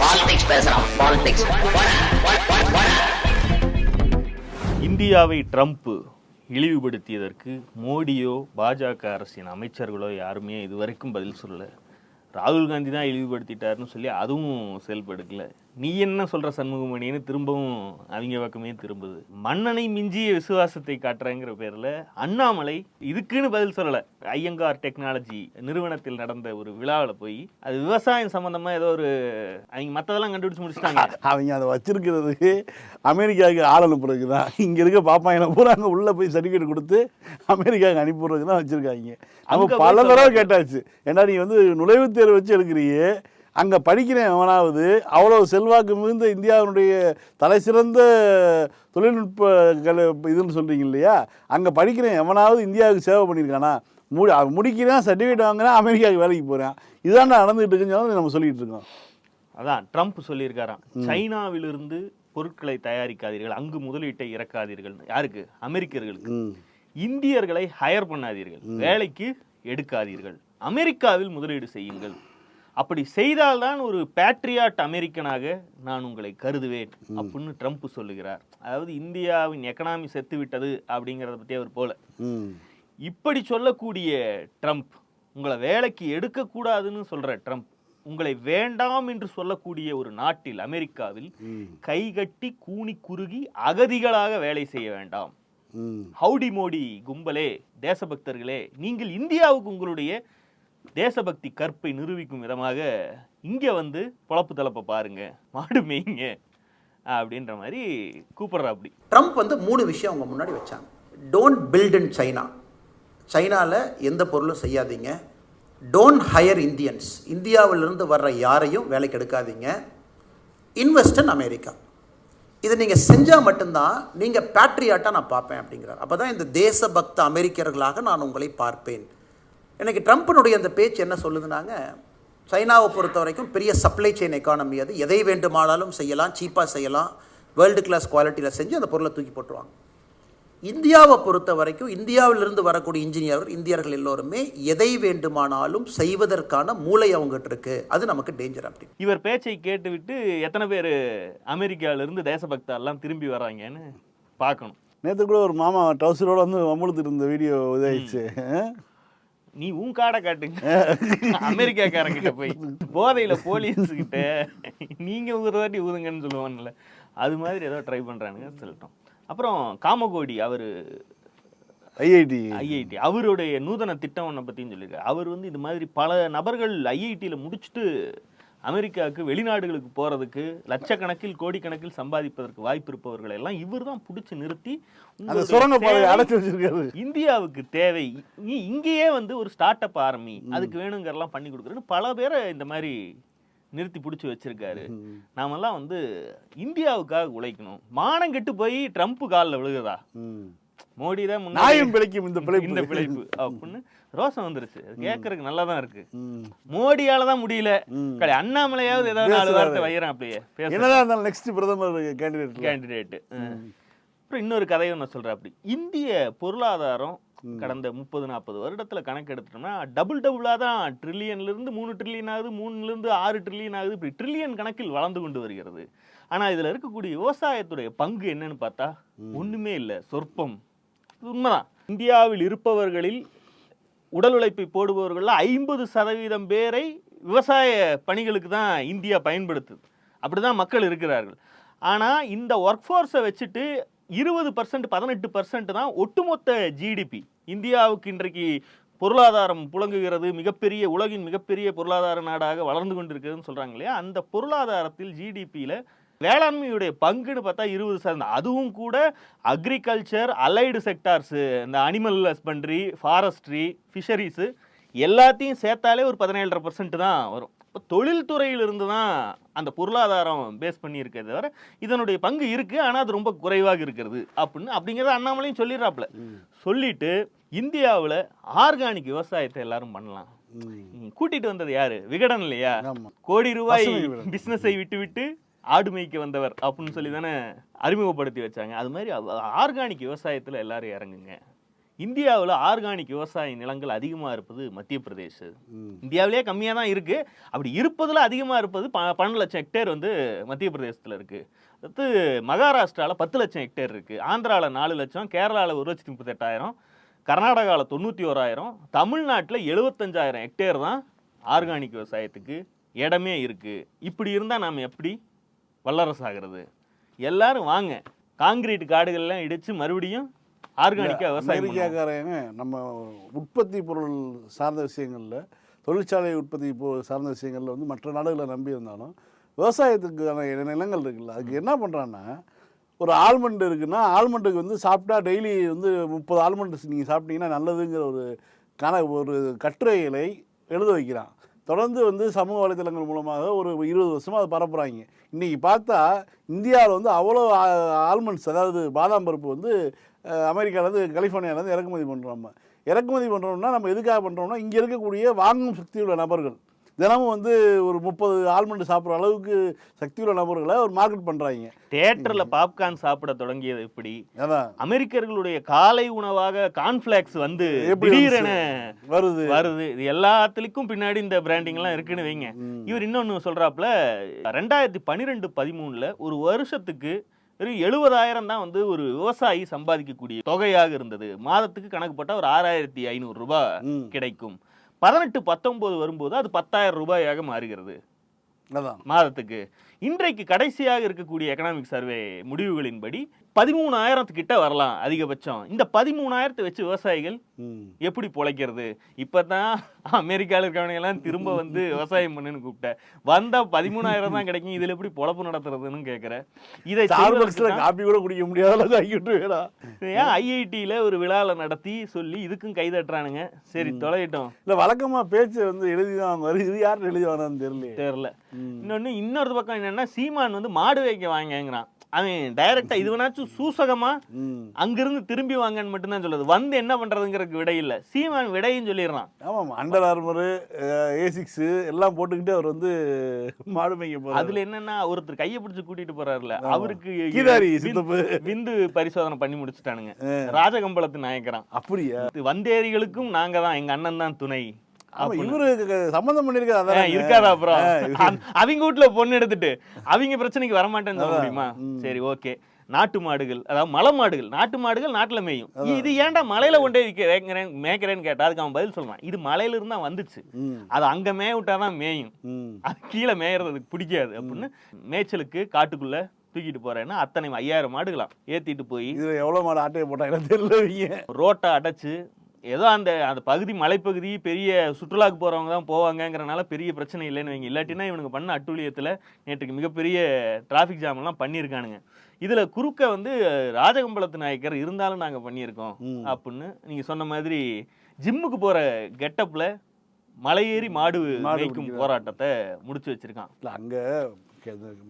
Politics பேசுறான் politics இந்தியாவை Trump இழிவுபடுத்தியதற்கு மோடியோ பாஜக அரசின் அமைச்சர்களோ யாருமே இதுவரைக்கும் பதில் சொல்லலை. ராகுல் காந்தி தான் இழிவுபடுத்திட்டாருன்னு சொல்லி அதுவும் செயல்படுக்கலை. நீ என்ன சொல்ற சண்முகமணின்னு திரும்பவும் அவங்க பக்கமே திரும்புது. மன்னனை மிஞ்சிய விசுவாசத்தை காட்டுறங்கிற பேர்ல அண்ணாமலை இதுக்குன்னு பதில் சொல்லல. ஐயங்கார் டெக்னாலஜி நிறுவனத்தில் நடந்த ஒரு விழாவில் போய் அது விவசாயம் சம்பந்தமா ஏதோ ஒரு அவங்க மத்ததெல்லாம் கண்டுபிடிச்சு முடிச்சிட்டாங்க. அவங்க அதை வச்சிருக்கிறதுக்கு அமெரிக்காவுக்கு ஆள் அனுப்புறதுக்கு தான் இங்கே இருக்க பாப்பாங்க பூரா அங்கே உள்ளே போய் சர்டிஃபிகேட் கொடுத்து அமெரிக்காவுக்கு அனுப்பிடுறதுக்கு தான் வச்சுருக்காங்க அங்க பல தடவை. கேட்டாச்சு. ஏன்னா நீ வந்து நுழைவுத் தேர்வு வச்சு எடுக்கிறியே? அங்கே படிக்கிறேன் எவனாவது அவ்வளோ செல்வாக்கு மிகுந்த இந்தியாவினுடைய தலை சிறந்த தொழில்நுட்ப கல இதுன்னு சொல்கிறீங்க இல்லையா? அங்கே படிக்கிறேன் எவனாவது இந்தியாவுக்கு சேவை பண்ணியிருக்கானா? முடி முடிக்கிறான் சர்டிஃபிகேட் வாங்குறான் அமெரிக்காவுக்கு வேலைக்கு போகிறான் இதான் நடந்துகிட்டு இருக்குன்னு நம்ம சொல்லிட்டு இருக்கோம். அதான் ட்ரம்ப் சொல்லியிருக்காராம். சைனாவிலிருந்து பொருட்களை தயாரிக்காதீர்கள் அங்கு முதலீட்டை இறக்காதீர்கள். யாருக்கு? அமெரிக்கர்களுக்கு. இந்தியர்களை ஹையர் பண்ணாதீர்கள். வேலைக்கு எடுக்காதீர்கள். அமெரிக்காவில் முதலீடு செய்யுங்கள். அப்படி செய்தால்தான் ஒரு பேட்ரியாட் அமெரிக்கனாக நான் உங்களை கருதுவேன் அப்படின்னு ட்ரம்ப் சொல்லுகிறார். அதாவது இந்தியாவின் எக்கனாமி செத்து விட்டது அப்படிங்கிறத பற்றி அவர் போல. இப்படி சொல்லக்கூடிய ட்ரம்ப் உங்களை வேலைக்கு எடுக்கக்கூடாதுன்னு சொல்ற ட்ரம்ப் உங்களை வேண்டாம் என்று சொல்லக்கூடிய ஒரு நாட்டில் அமெரிக்காவில் கைகட்டி கூனி குறுகி அகதிகளாக வேலை செய்ய வேண்டாம். ஹவுடி மோடி கும்பலே தேசபக்தர்களே நீங்கள் இந்தியாவுக்கு உங்களுடைய தேசபக்தி கற்பை நிரூபிக்கும் விதமாக இங்கே வந்து பொழப்பு தலைப்பை பாருங்க மாடு மேய்ங்க அப்படின்ற மாதிரி கூப்பிடுறா அப்படி. ட்ரம்ப் வந்து மூணு விஷயம் அவங்க முன்னாடி வச்சாங்க. டோன்ட் பில்ட் இன் சைனா சைனாவில் எந்த பொருளும் செய்யாதீங்க. டோன்ட் ஹையர் இந்தியன்ஸ் இந்தியாவிலிருந்து வர்ற யாரையும் வேலைக்கு எடுக்காதீங்க. இன்வெஸ்ட் இன் அமெரிக்கா இதை நீங்கள் செஞ்சால் மட்டும்தான் நீங்கள் பேட்ரியாட்டாக நான் பார்ப்பேன் அப்படிங்கிறார். அப்போ தான் இந்த தேசபக்த அமெரிக்கர்களாக நான் உங்களை பார்ப்பேன். எனக்கு ட்ரம்ப்பினுடைய அந்த பேச்சு என்ன சொல்லுதுனாங்க? சைனாவை பொறுத்த வரைக்கும் பெரிய சப்ளை செயின் எக்கானமி அது. எதை வேண்டுமானாலும் செய்யலாம் சீப்பாக செய்யலாம். வேர்ல்டு கிளாஸ் குவாலிட்டியில் செஞ்சு அந்த பொருளை தூக்கி போட்டுருவாங்க. இந்தியாவை பொறுத்த வரைக்கும் இந்தியாவிலிருந்து வரக்கூடிய இன்ஜினியர்கள் இந்தியர்கள் எல்லோருமே எதை வேண்டுமானாலும் செய்வதற்கான மூளை அவங்ககிட்ட இருக்கு. அது நமக்கு டேஞ்சர் அப்படி இவர் பேச்சை கேட்டுவிட்டு எத்தனை பேர் அமெரிக்கால இருந்து தேசபக்தா எல்லாம் திரும்பி வராங்கன்னு பார்க்கணும். நேற்று கூட ஒரு மாமா டவுசரோட வந்து வம்புழுத்துட்டு இருந்த வீடியோ இதாயிடுச்சு. நீ உன் காடை காட்டுங்க. அமெரிக்காக்காரங்கிட்ட போய். போதையில போலீஸ் கிட்ட நீங்க ஒரு வாட்டி ஊதுங்கன்னு சொல்லுவான்ல அது மாதிரி ஏதோ ட்ரை பண்றானுங்க சொல்லட்டும். அப்புறம் காமகோடி அவரு ஐஐடி. ஐஐடி. அவருடைய நூதன திட்டம் ஒன்றை பற்றியும் சொல்லியிருக்காரு. அவர் வந்து இது மாதிரி பல நபர்கள் ஐஐடியில் முடிச்சுட்டு அமெரிக்காவுக்கு வெளிநாடுகளுக்கு போகிறதுக்கு லட்சக்கணக்கில் கோடிக்கணக்கில் சம்பாதிப்பதற்கு வாய்ப்பு இருப்பவர்களை எல்லாம் இவர் தான் பிடிச்சி நிறுத்தி இந்தியாவுக்கு தேவை. நீ இங்கேயே வந்து ஒரு ஸ்டார்ட் அப் ஆரம்பி அதுக்கு வேணுங்கிறலாம் பண்ணி கொடுக்குறேன்னு பல பேரை இந்த மாதிரி நிறுத்தி பிடிச்சி வச்சிருக்காரு. நாமெல்லாம் வந்து இந்தியாவுக்காக உழைக்கணும். மானம் கெட்டு போய் ட்ரம்ப் காலில் விழுகுதா. மோடி தான் நாயும் பிழைக்கும் இந்த பிழைப்பு. இந்த பிழைப்பு. அப்படின்னு ரோசம் வந்துருச்சு. கேட்கறதுக்கு நல்லா தான் இருக்கு. மோடியால தான் முடியல. கடை அண்ணாமலையாவது ஏதாவது நாலு. வார்த்தை வைக்கிறேன் அப்படியே. என்னதான் இருந்தாலும் நெக்ஸ்ட் பிரதமர் கேண்டிடேட் கேண்டிடேட் அப்புறம் இன்னொரு கதையை ஒன்று சொல்கிறேன் அப்படி. இந்திய பொருளாதாரம் கடந்த முப்பது நாற்பது வருடத்துல கணக்கு எடுத்துட்டோம்னா டபுள் டபுளாக தான் ட்ரில்லியன்ல இருந்து மூணு ட்ரில்லியன் ஆகுது மூணுல இருந்து ஆறு ட்ரில்லியன் ஆகுது இப்படி ட்ரில்லியன் கணக்கில் வளர்ந்து கொண்டு வருகிறது. ஆனா இதுல இருக்கக்கூடிய விவசாயத்துடைய பங்கு என்னன்னு பார்த்தா ஒண்ணுமே இல்லை. சொற்பம். உண்மைதான். இந்தியாவில் இருப்பவர்களில் உடல் உழைப்பை போடுபவர்களில் ஐம்பது சதவீதம் பேரை விவசாய பணிகளுக்கு தான் இந்தியா பயன்படுத்துது. அப்படிதான் மக்கள் இருக்கிறார்கள். ஆனால் இந்த ஒர்க் ஃபோர்ஸை வச்சுட்டு இருபது பர்சன்ட் பதினெட்டு பர்சன்ட் தான் ஒட்டுமொத்த ஜிடிபி இந்தியாவுக்கு இன்றைக்கு பொருளாதாரம் புழங்குகிறது. மிகப்பெரிய உலகின் மிகப்பெரிய பொருளாதார நாடாக வளர்ந்து கொண்டிருக்கிறதுன்னு சொல்கிறாங்க இல்லையா? அந்த பொருளாதாரத்தில் ஜிடிபியில் வேளாண்மையுடைய பங்குன்னு பார்த்தா இருபது சதவீதம். அதுவும் கூட அக்ரிகல்ச்சர் அலைடு செக்டார்ஸு இந்த அனிமல் ஹஸ்பண்ட்ரி ஃபாரஸ்ட்ரி ஃபிஷரிஸு எல்லாத்தையும் சேர்த்தாலே ஒரு பதினேழரை பர்சன்ட் தான் வரும். இப்போ தொழில்துறையிலிருந்து தான் அந்த பொருளாதாரம் பேஸ் பண்ணி இருக்கிறத தவிர இதனுடைய பங்கு இருக்கு ஆனால் அது ரொம்ப குறைவாக இருக்கிறது அப்படின்னு அப்படிங்கிறத அண்ணாமலையும் சொல்லிடுறாப்புல. சொல்லிட்டு இந்தியாவில் ஆர்கானிக் விவசாயத்தை எல்லாரும் பண்ணலாம். கூட்டிட்டு வந்தது யாரு? விகடன் இல்லையா. கோடி ரூபாய். பிசினஸை விட்டு விட்டு ஆடு மேய்க்க வந்தவர் அப்படின்னு சொல்லி தானே அறிமுகப்படுத்தி வச்சாங்க. அது மாதிரி ஆர்கானிக் விவசாயத்துல எல்லாரும் இறங்குங்க. இந்தியாவில் ஆர்கானிக் விவசாய நிலங்கள் அதிகமாக இருப்பது மத்திய பிரதேஷ். இந்தியாவிலேயே கம்மியாக தான் இருக்கு. அப்படி இருப்பதில் அதிகமாக இருப்பது ப பன்னெண்டு லட்சம் ஹெக்டேர் வந்து மத்திய பிரதேசத்தில் இருக்கு. அடுத்து மகாராஷ்டிராவில் பத்து லட்சம் ஹெக்டேர் இருக்கு. ஆந்திராவில் நாலு லட்சம் கேரளாவில் ஒரு லட்சத்தி முப்பத்தெட்டாயிரம் கர்நாடகாவில் தொண்ணூற்றி ஓராயிரம் தமிழ்நாட்டில் எழுபத்தஞ்சாயிரம் ஹெக்டேர் தான் ஆர்கானிக் விவசாயத்துக்கு இடமே இருக்கு. இப்படி இருந்தால் நாம் எப்படி வல்லரசாகிறது. எல்லாரும் வாங்க. காங்கிரீட் காடுகள்லாம் இடிச்சு மறுபடியும் ஆர்கானிக்காக. அமெரிக்காக்காரங்க நம்ம உற்பத்தி பொருள் சார்ந்த விஷயங்களில் தொழிற்சாலை உற்பத்தி சார்ந்த விஷயங்களில் வந்து மற்ற நாடுகளை நம்பி இருந்தாலும் விவசாயத்துக்கான நிலங்கள் இருக்குல்ல அதுக்கு என்ன பண்ணுறான்னா ஒரு ஆல்மண்ட் இருக்குன்னா ஆல்மண்டுக்கு வந்து சாப்பிட்டா டெய்லி வந்து முப்பது ஆல்மண்ட் நீங்கள் சாப்பிட்டீங்கன்னா நல்லதுங்கிற ஒரு கண ஒரு கட்டுரைகளை எழுத வைக்கிறான். தொடர்ந்து வந்து சமூக வலைத்தளங்கள் மூலமாக ஒரு இருபது வருஷமாக அதை பரப்புகிறாங்க இன்றைக்கி பார்த்தா இந்தியாவில் வந்து அவ்வளோ ஆல்மண்ட்ஸ் அதாவது பாதாம் பருப்பு வந்து அமெரிக்காவிலேருந்து கலிஃபோர்னியாவிலேருந்து இறக்குமதி பண்ணுறோம் நம்ம. இறக்குமதி பண்ணுறோம்னா நம்ம எதுக்காக பண்ணுறோம்னா இங்கே இருக்கக்கூடிய வாங்கும் சக்தியுள்ள நபர்கள். தினமும் வந்து ஒரு முப்பது ஆல்மண்ட் சாப்பிட்ற அளவுக்கு சக்தி உள்ள நபர்களை ஒரு மார்க்கெட் பண்ணுறாங்க தியேட்டர்ல பாப்கார்ன் சாப்பிட தொடங்கியது அதான். அமெரிக்கர்களுடைய காலை உணவாக கார்ன்ஃபிளாக்ஸ் வந்து திடீரென வருது. வருது. இது எல்லாத்துலக்கும் பின்னாடி இந்த பிராண்டிங் எல்லாம் இருக்குன்னு வைங்க. இவர் இன்னொன்னு சொல்றாப்புல ரெண்டாயிரத்தி பன்னிரெண்டு பதிமூணுல ஒரு வருஷத்துக்கு வெறும் எழுபதாயிரம் தான் வந்து ஒரு விவசாயி சம்பாதிக்கக்கூடிய தொகையாக இருந்தது. மாதத்துக்கு கணக்கு ஒரு ஆறாயிரத்தி ஐநூறு ரூபாய் ம். கிடைக்கும். பதினெட்டு பத்தொன்பது வரும்போது அது பத்தாயிரம் ரூபாயாக மாறுகிறது. அதான். மாதத்துக்கு. இன்றைக்கு கடைசியாக இருக்கக்கூடிய எக்கனாமிக் சர்வே முடிவுகளின்படி பதிமூணாயிரத்துக்கிட்ட வரலாம் அதிகபட்சம். இந்த பதிமூணாயிரத்தை வச்சு விவசாயிகள் எப்படி பொழைக்கிறது? இப்பதான் அமெரிக்காவில் இருக்கவங்க எல்லாம் திரும்ப வந்து விவசாயம் பண்ணுன்னு கூப்பிட்டேன் வந்தா பதிமூணாயிரம் தான் கிடைக்கும். இதுல எப்படி பொழப்பு நடத்துறதுன்னு கேக்குறேன் இதை காப்பி கூட குடிக்க முடியாத ஏன் ஐஐடியில ஒரு விழால நடத்தி சொல்லி இதுக்கும் கை தட்டுறானுங்க சரி தொலையிட்டோம். இல்லை வழக்கமாக பேச்சு வந்து எழுதி தான் இது யார் எழுதி வரான்னு தெரியல. தெரியல இன்னொன்னு இன்னொரு பக்கம் என்னன்னா சீமான் வந்து மாடு வைக்க வாங்கங்கிறான். அவன் டைரக்டா இது வேணாச்சும் சூசகமா அங்கிருந்து திரும்பி வாங்கன்னு மட்டும்தான் சொல்லுது. வந்து என்ன பண்றதுங்கிறதுக்கு விடை இல்ல. சீமான் விடையும் சொல்லிடுறான். ஆமாம் அண்டர் ஆர்மரு ஏ சிக்ஸு எல்லாம் போட்டுக்கிட்டு அவர் வந்து மாடு மேய்க்க போகிறார் அதுல என்னன்னா ஒருத்தர் கையை பிடிச்சு கூட்டிட்டு போறாருல அவருக்கு விந்து- பரிசோதனை பண்ணி முடிச்சுட்டானுங்க. ராஜகம்பளத்து நாயக்கரான் அப்படியா? வந்தேரிகளுக்கும் நாங்க தான் எங்க அண்ணன் தான் துணை. இவரு சம்மந்தம் அதான். இருக்காதா அப்புறம் அவங்க வீட்டுல பொண்ணு எடுத்துட்டு அவங்க பிரச்சனைக்கு வர மாட்டேன்னு சொல்ல முடியுமா? சரி ஓகே. நாட்டு மாடுகள் அதாவது மலை மாடுகள் நாட்டு மாடுகள் நாட்டுல மேயும். இது ஏன்டா மலையில கொண்டே வைக்கிறேன் மேய்க்கிறேன்னு கேட்டா அதுக்கு அவன் பதில் சொல்றான் இது மலையில இருந்தா வந்துச்சு அது அங்க மேய விட்டாதான் மேயும். அது கீழே மேயறது அதுக்கு பிடிக்காது அப்படின்னு மேய்ச்சலுக்கு காட்டுக்குள்ள தூக்கிட்டு போறேன்னா அத்தனை ஐயாயிரம் மாடுகளாம். ஏத்திட்டு போய் இதுல எவ்வளவு மாடு ஆட்டையை போட்டாங்க தெரியல ரோட்டை அடைச்சு ஏதோ அந்த அந்த பகுதி மலைப்பகுதி பெரிய சுற்றுலாக்கு போறவங்க தான் போவாங்கங்கிறனால பெரிய பிரச்சனை இல்லைன்னு வைங்க. இல்லாட்டினா இவனுங்க பண்ண அட்டூழியத்துல நேற்றுக்கு மிகப்பெரிய டிராஃபிக் ஜாம் எல்லாம் பண்ணியிருக்கானுங்க. இதுல குறுக்க வந்து ராஜகம்பளத்து நாயக்கர் இருந்தாலும் நாங்க பண்ணியிருக்கோம். அப்படின்னு நீங்க சொன்ன மாதிரி ஜிம்முக்கு போற கெட்டப்ல மலையேறி மாடு மாடு மேய்க்கும். போராட்டத்தை முடிச்சு வச்சிருக்கான். இல்லை அங்கே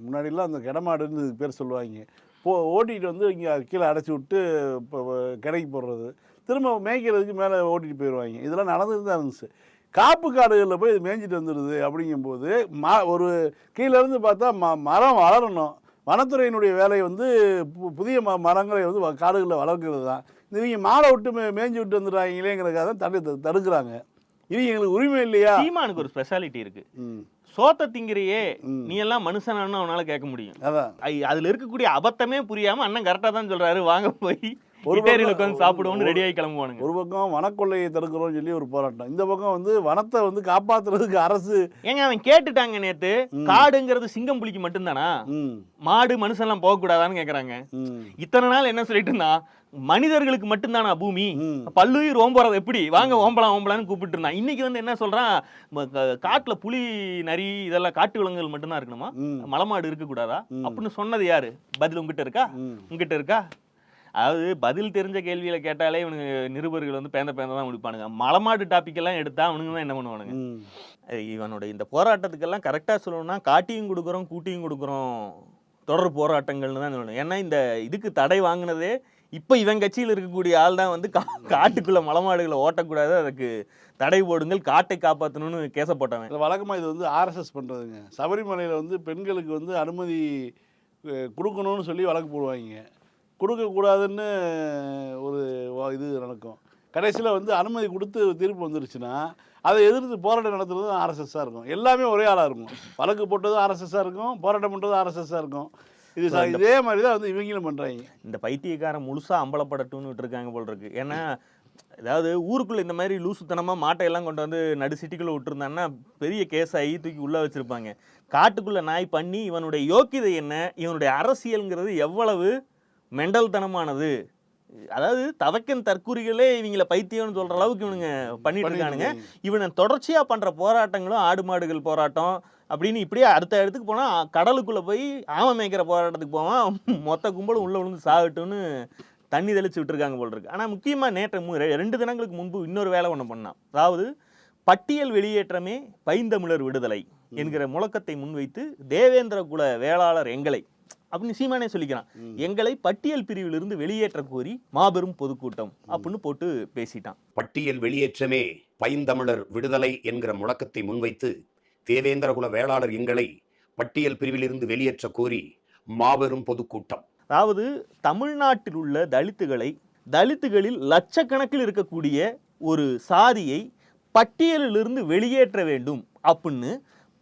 முன்னாடிலாம் அந்த கிடமாடுன்னு பேர் சொல்லுவாங்க. போ ஓட்டிகிட்டு வந்து இங்கே கீழே அடைச்சி விட்டு இப்போ கடைக்கு போடுறது திரும்ப மேய்க்கிறதுக்கு மேலே ஓட்டிட்டு போயிடுவாங்க. இதெல்லாம் நடந்துட்டு தான் இருந்துச்சு. காப்பு காடுகளில் போய் இது மேய்ஞ்சிட்டு வந்துடுது அப்படிங்கும்போது மா ஒரு கீழே இருந்து பார்த்தா ம மரம் வளரணும். வனத்துறையினுடைய வேலை வந்து பு- புதிய ம மரங்களை வந்து காடுகளில் வளர்க்கிறது தான். இவங்க மாடை விட்டு மே மேய்ஞ்சி விட்டு வந்துடுறாங்களேங்கிறதுக்காக தான் தடு தடுக்கிறாங்க. இது எங்களுக்கு உரிமை இல்லையா? சீமானுக்கு ஒரு ஸ்பெஷாலிட்டி இருக்கு. சோத்த திங்கிறியே. நீ எல்லாம் மனுஷனான்னு அவனால கேட்க முடியும். அதான். அதுல இருக்கக்கூடிய அபத்தமே புரியாம அண்ணன் கரெக்டா தான் சொல்றாரு. வாங்க போய். ஒரு உட்காந்து சாப்பிடுவோம்னு ரெடி ஆகி கிளம்புவானுங்க. ஒரு பக்கம் வனக்கொள்ளையை தடுக்கிறோம்னு சொல்லி ஒரு போராட்டம். இந்த பக்கம் வந்து வனத்தை வந்து காப்பாத்துறதுக்கு அரசு ஏங்க அவன் கேட்டுட்டாங்க நேத்து. காடுங்கிறது சிங்கம் புலிக்கு மட்டும்தானா? மாடு மனுஷன்லாம் போக கூடாதான்னு கேக்குறாங்க இத்தனை நாள் என்ன சொல்லிட்டு இருந்தான்? மனிதர்களுக்கு மட்டும்தானா பூமி. பல்லுயிர் ஓம்புறது எப்படி? வாங்க ஓம்பலாம் ஓம்பலாம்னு கூப்பிட்டு இருந்தான். இன்னைக்கு வந்து என்ன சொல்றான்? காட்டுல புலி நரி இதெல்லாம் காட்டு விலங்குகள் மட்டும்தான் இருக்கணுமா. மலைமாடு இருக்க கூடாதா. அப்படின்னு சொன்னது யாரு? பதில் உங்ககிட்ட இருக்கா. உங்ககிட்ட இருக்கா? அதாவது பதில் தெரிஞ்ச கேள்வியில கேட்டாலே இவனுங்க நிருபர்கள் வந்து பேந்த பேந்த தான் முடிப்பானுங்க. மலமாடு டாபிக் எல்லாம் எடுத்தா அவனுங்க தான் என்ன பண்ணுவானுங்க. ம். அஹ் இவனோட இந்த போராட்டத்துக்கெல்லாம் கரெக்டா சொல்லணும்னா காட்டியும் கொடுக்குறோம் கூட்டியும் கொடுக்குறோம் தொடர் போராட்டங்கள்னு தான் சொல்லணும். ஏன்னா இந்த இதுக்கு தடை வாங்கினதே இப்போ இவன் கட்சியில் இருக்கக்கூடிய ஆள் தான் வந்து கா காட்டுக்குள்ள மலமாடுகளை ஓட்டக்கூடாது. அதுக்கு தடை போடுங்கள் காட்டை காப்பாற்றணும்னு கேச போட்டவன் இது வழக்கமாக இது வந்து ஆர்எஸ்எஸ் பண்ணுறதுங்க சபரிமலையில் வந்து பெண்களுக்கு வந்து அனுமதி கொடுக்கணும்னு சொல்லி வழக்கு போடுவாங்க. கொடுக்கக்கூடாதுன்னு ஒரு இது நடக்கும். கடைசியில் வந்து அனுமதி கொடுத்து தீர்ப்பு வந்துருச்சுன்னா அதை எதிர்த்து போராட்டம் நடத்துறதும் ஆர்எஸ்எஸ்ஸாக இருக்கும். எல்லாமே ஒரே ஆளாக இருக்கும். வழக்கு போட்டதும் ஆர்எஸ்எஸ்ஸாக இருக்கும் போராட்டம் பண்ணுறதும் ஆர்எஸ்எஸ்ஸாக இருக்கும். இது இதே மாதிரி தான் வந்து இவங்களும் பண்ணுறாங்க இந்த பைத்தியக்காரன் முழுசா அம்பலப்படட்டும்னு விட்டுருக்காங்க போல் இருக்கு. ஏன்னா அதாவது ஊருக்குள்ள இந்த மாதிரி லூசுத்தனமா மாட்டையெல்லாம் கொண்டு வந்து நடு சிட்டிக்குள்ள விட்டுருந்தான்னா பெரிய கேஸ் ஆகி தூக்கி உள்ள வச்சிருப்பாங்க. காட்டுக்குள்ள நாய் பண்ணி இவனுடைய யோக்கியதை என்ன? இவனுடைய அரசியல்ங்கிறது எவ்வளவு மெண்டல்தனமானது. அதாவது தவக்கன் தற்குறிகளே இவங்கள பைத்தியம்னு சொல்ற அளவுக்கு இவனுங்க பண்ணிட்டு இருக்கானுங்க இவனை தொடர்ச்சியா பண்ற போராட்டங்களும் ஆடு மாடுகள் போராட்டம் அப்படின்னு இப்படியே அடுத்த இடத்துக்கு போனா கடலுக்குள்ள போய் ஆமை மேய்க்கிற போராட்டத்துக்கு போவான். மொத்த கும்பலும் உள்ள விழுந்து சாகட்டும்னு தண்ணி தெளிச்சு விட்டுருக்காங்க போல் இருக்கு. ஆனா முக்கியமா நேற்று ரெண்டு தினங்களுக்கு முன்பு இன்னொரு வேலை ஒன்று பண்ணான். அதாவது பட்டியல் வெளியேற்றமே பைந்தமிழர் விடுதலை என்கிற முழக்கத்தை முன்வைத்து தேவேந்திர குல வேளாளர் எங்களை அப்படின்னு சீமானே சொல்லிக்கிறான். எங்களை பட்டியல் பிரிவிலிருந்து வெளியேற்ற கோரி மாபெரும் பொதுக்கூட்டம் அப்படின்னு போட்டு பேசிட்டான். பட்டியல் வெளியேற்றமே பைந்தமிழர் விடுதலை என்கிற முழக்கத்தை முன்வைத்து தேவேந்திரகுல வேளாளர் எங்களை பட்டியல் பிரிவிலிருந்து வெளியேற்ற கோரி மாபெரும் பொதுக்கூட்டம். அதாவது தமிழ்நாட்டில் உள்ள தலித்துகளை தலித்துகளில் லட்சக்கணக்கில் இருக்கக்கூடிய ஒரு சாதியை பட்டியலிலிருந்து வெளியேற்ற வேண்டும் அப்படின்னு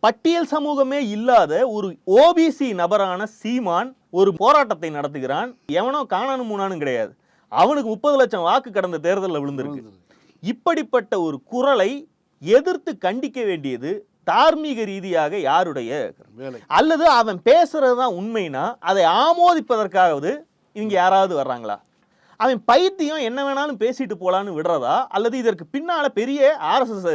பட்டியல் சமூகமே இல்லாத ஒரு ஓபிசி நபரான சீமான் ஒரு போராட்டத்தை நடத்துகிறான். எவனோ காணானும் மூணானும் கிடையாது. அவனுக்கு முப்பது லட்சம் வாக்கு கடந்த தேர்தலில் விழுந்திருக்கு. இப்படிப்பட்ட ஒரு குரலை எதிர்த்து கண்டிக்க வேண்டியது தார்மீக ரீதியாக யாருடைய? அல்லது அவன் பேசுறது தான் உண்மைனா அதை ஆமோதிப்பதற்காவது இவங்க யாராவது வர்றாங்களா? அவன் பைத்தியம் என்ன வேணாலும் பேசிட்டு போகலான்னு விடுறதா? அல்லது இதற்கு பின்னால் பெரிய ஆர்எஸ்எஸ்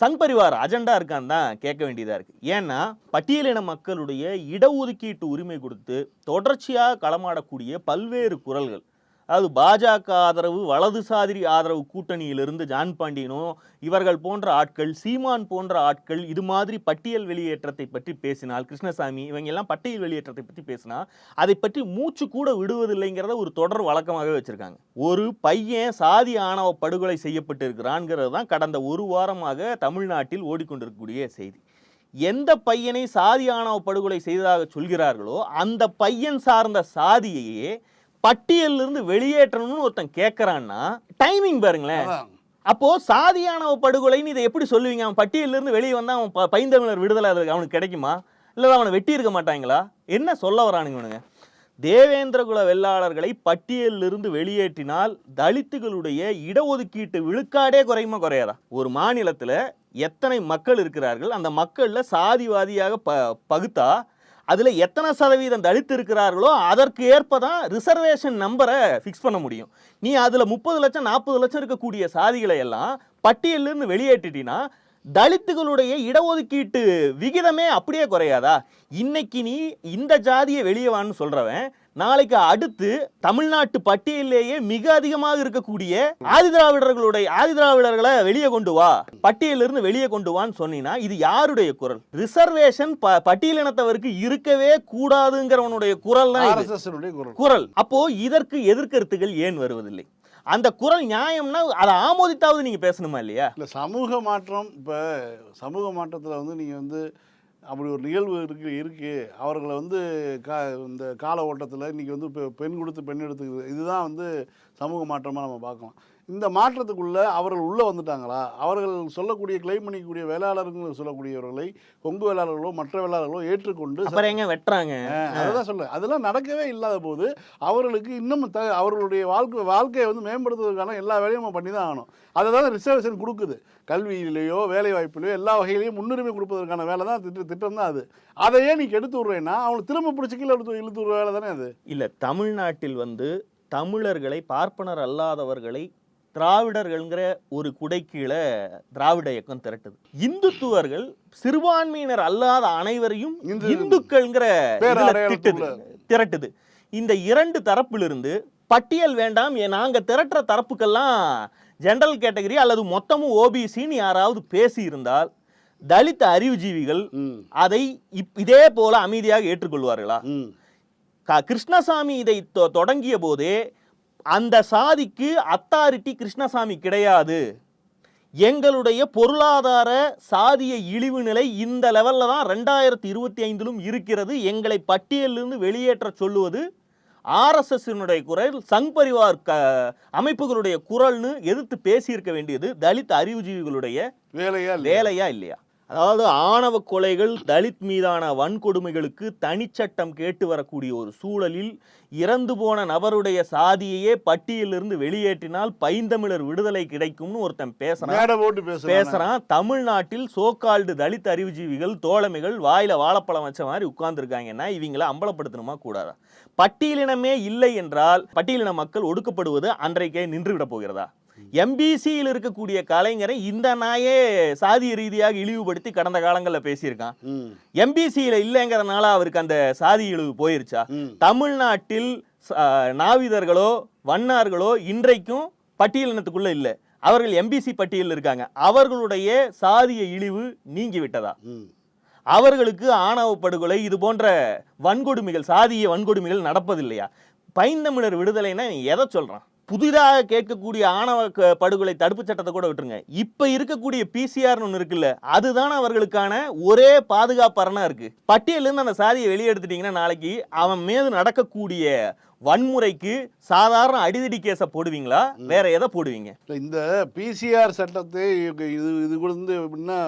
சங் பரிவார் அஜெண்டா இருக்கான்னு தான் கேட்க வேண்டியதாக இருக்குது ஏன்னா பட்டியலின மக்களுடைய இடஒதுக்கீட்டு உரிமை கொடுத்து தொடர்ச்சியாக களமாடக்கூடிய பல்வேறு குரல்கள். அதாவது பாஜக ஆதரவு வலதுசாரி ஆதரவு கூட்டணியிலிருந்து ஜான் பாண்டியனோ இவர்கள் போன்ற ஆட்கள் சீமான் போன்ற ஆட்கள் இது மாதிரி பட்டியல் வெளியேற்றத்தை பற்றி பேசினால் கிருஷ்ணசாமி இவங்க எல்லாம் பட்டியல் வெளியேற்றத்தை பற்றி பேசினா அதை பற்றி மூச்சு கூட விடுவதில்லைங்கிறத ஒரு தொடர் வழக்கமாகவே வச்சுருக்காங்க. ஒரு பையன் சாதி ஆணவ படுகொலை செய்யப்பட்டிருக்கிறான்ங்கிறது தான் கடந்த ஒரு வாரமாக தமிழ்நாட்டில் ஓடிக்கொண்டிருக்கக்கூடிய செய்தி. எந்த பையனை சாதி ஆணவ படுகொலை செய்ததாக சொல்கிறார்களோ அந்த பையன் சார்ந்த சாதியையே பட்டியலிருந்து இருந்து வெளியேற்றணும்னு ஒருத்தன் கேட்கறான்னா டைமிங் பாருங்களேன். அப்போ சாதியானவ படுகொலைன்னு இதை எப்படி சொல்லுவீங்க? அவன் பட்டியலிருந்து இருந்து வெளியே வந்தா அவன் பைந்தமிழர் விடுதலை அதுக்கு அவனுக்கு கிடைக்குமா? இல்லை அவனை வெட்டி இருக்க மாட்டாங்களா? என்ன சொல்ல வரானுங்க இவனுங்க? தேவேந்திரகுல வெள்ளாளர்களை பட்டியலில் இருந்து வெளியேற்றினால் தலித்துகளுடைய இடஒதுக்கீட்டு விழுக்காடே குறையுமா குறையாதா? ஒரு மாநிலத்துல எத்தனை மக்கள் இருக்கிறார்கள்? அந்த மக்கள்ல சாதிவாதியாக ப பகுத்தா அதில் எத்தனை சதவீதம் தலித்து இருக்கிறார்களோ அதற்கு ஏற்ப தான் ரிசர்வேஷன் நம்பரை ஃபிக்ஸ் பண்ண முடியும். நீ அதில் முப்பது லட்சம் நாற்பது லட்சம் இருக்கக்கூடிய சாதிகளை எல்லாம் பட்டியலிருந்து வெளியேற்றிட்டினா தலித்துகளுடைய இடஒதுக்கீட்டு விகிதமே அப்படியே குறையாதா? இன்னைக்கு நீ இந்த ஜாதியை வெளியே வான்னு சொல்கிறவன் நாளைக்கு அடுத்து தமிழ்நாட்டு பட்டியலிலேயே மிக அதிகமாக இருக்கக்கூடிய ஆதிதிராவிடர்களுடைய ஆதிதிராவிடர்களை வெளியே கொண்டு வா. பட்டியலிருந்து வெளியே கொண்டு வான்னு சொன்னீங்கன்னா இது யாருடைய குரல்? ரிசர்வேஷன் பட்டியலினத்தவருக்கு இருக்கவே கூடாதுங்கிறவனுடைய குரல் தான் குரல். அப்போ இதற்கு எதிர்கருத்துகள் ஏன் வருவதில்லை? அந்த குரல் நியாயம்னா அதை ஆமோதித்தாவது நீங்க பேசணுமா இல்லையா? இல்லை சமூக மாற்றம் இப்போ சமூக மாற்றத்தில் வந்து நீங்கள் வந்து அப்படி ஒரு நிகழ்வு இருக்கு இருக்கு. அவர்களை வந்து கா இந்த கால ஓட்டத்தில் இன்றைக்கி வந்து இப்போ பெண் கொடுத்து பெண் எடுத்துக்கிறது இதுதான் வந்து சமூக மாற்றமாக நம்ம பார்க்கலாம். இந்த மாற்றத்துக்குள்ளே அவர்கள் உள்ளே வந்துட்டாங்களா? அவர்கள் சொல்லக்கூடிய கிளைம் பண்ணிக்கக்கூடிய வேளாளர்கள் சொல்லக்கூடியவர்களை கொங்கு வேளாளர்களோ மற்ற வேளாளர்களோ ஏற்றுக்கொண்டு எங்க வெட்டுறாங்க? அதுதான் சொல்ல அதெல்லாம் நடக்கவே இல்லாத போது அவர்களுக்கு இன்னும் த அவர்களுடைய வாழ்க்கை வாழ்க்கையை வந்து மேம்படுத்துவதற்கான எல்லா வேலையும் நம்ம பண்ணி தான் ஆகணும். அதை தான் ரிசர்வேஷன் கொடுக்குது. கல்வியிலேயோ வேலை வாய்ப்பிலையோ எல்லா வகையிலையும் முன்னுரிமை கொடுப்பதற்கான வேலை தான் திட்ட திட்டம் தான் அது. அதையே நீ கெடுத்து விட்றேன்னா அவங்களுக்கு திரும்ப பிடிச்சி கீழே எடுத்து இழுத்து விடுற வேலை தானே அது? இல்ல தமிழ்நாட்டில் வந்து தமிழர்களை பார்ப்பனர் அல்லாதவர்களை திராவிடர்கள்ங்கிற ஒரு குடை கீழே திராவிட இயக்கம் திரட்டுது. இந்துத்துவர்கள் சிறுபான்மையினர் அல்லாத அனைவரையும் இந்து- இந்துக்கள்ங்கிற திரட்டுது. இந்த இரண்டு தரப்பிலிருந்து பட்டியல் வேண்டாம் நாங்க திரட்டுற தரப்புக்கெல்லாம் ஜெனரல் கேட்டகரி அல்லது மொத்தமும் ஓபிசின்னு யாராவது பேசி இருந்தால் தலித் அறிவுஜீவிகள் அதை இதே போல அமைதியாக ஏற்றுக்கொள்வார்களா? கிருஷ்ணசாமி இதை தொடங்கிய போதே அந்த சாதிக்கு அத்தாரிட்டி கிருஷ்ணசாமி கிடையாது. எங்களுடைய பொருளாதார சாதிய இழிவு நிலை இந்த லெவல்ல தான் ரெண்டாயிரத்தி இருபத்தி ஐந்திலும் இருக்கிறது. எங்களை பட்டியலிருந்து வெளியேற்ற சொல்லுவது ஆர்எஸ்எஸ்னுடைய குரல் சங் பரிவார் க அமைப்புகளுடைய குரல்னு எதிர்த்து பேசியிருக்க வேண்டியது தலித் அறிவுஜீவிகளுடைய வேலையா? வேலையா இல்லையா? அதாவது ஆணவ கொலைகள் தலித் மீதான வன்கொடுமைகளுக்கு தனிச்சட்டம் கேட்டு வரக்கூடிய ஒரு சூழலில் இறந்து போன நபருடைய சாதியையே பட்டியலிருந்து வெளியேற்றினால் பைந்தமிழர் விடுதலை கிடைக்கும்னு ஒருத்தன் பேசுறான். பேசுறான். தமிழ்நாட்டில் சோகால்டு தலித் அறிவுஜீவிகள் தோழமைகள் வாயில வாழைப்பழம் வச்ச மாதிரி உட்கார்ந்துருக்காங்கன்னா இவங்கள அம்பலப்படுத்தணுமா கூடாதா? பட்டியலினமே இல்லை என்றால் பட்டியலின மக்கள் ஒடுக்கப்படுவது அன்றைக்கே நின்றுவிட போகிறதா? எம்பிசியில் இருக்கக்கூடிய கலைஞரை இந்த நாயே சாதிய ரீதியாக இழிவுபடுத்தி கடந்த காலங்களில் பேசியிருக்கான். எம்பிசியில் இல்லைங்கிறதுனால அவருக்கு அந்த சாதி இழிவு போயிருச்சா. தமிழ்நாட்டில் நாவிதர்களோ வண்ணார்களோ இன்றைக்கும் பட்டியலினத்துக்குள்ள இல்லை. அவர்கள் எம்பிசி பட்டியலில் இருக்காங்க. அவர்களுடைய சாதிய இழிவு நீங்கி விட்டதா? ம். அவர்களுக்கு ஆணவ படுகொலை இது போன்ற வன்கொடுமைகள் சாதிய வன்கொடுமைகள் நடப்பதில்லையா? பைந்தமிழர் விடுதலைன்னா எதை சொல்றான்? புதிதாக கேட்கக்கூடிய ஆணவ படுகொலை தடுப்பு சட்டத்தை கூட விட்டுருங்க. இப்ப இருக்கக்கூடிய பிசிஆர்னு ஒன்று இருக்குல்ல அதுதான் அவர்களுக்கான ஒரே பாதுகாப்பரணா இருக்கு. பட்டியலிருந்து அந்த சாதியை வெளியே எடுத்துட்டீங்கன்னா நாளைக்கு அவன் மீது நடக்கக்கூடிய வன்முறைக்கு சாதாரண அடிதடி கேஸை போடுவீங்களா? வேற எதை போடுவீங்க? இந்த பிசிஆர் சட்டத்தை இது இது கூட வந்து எப்படின்னா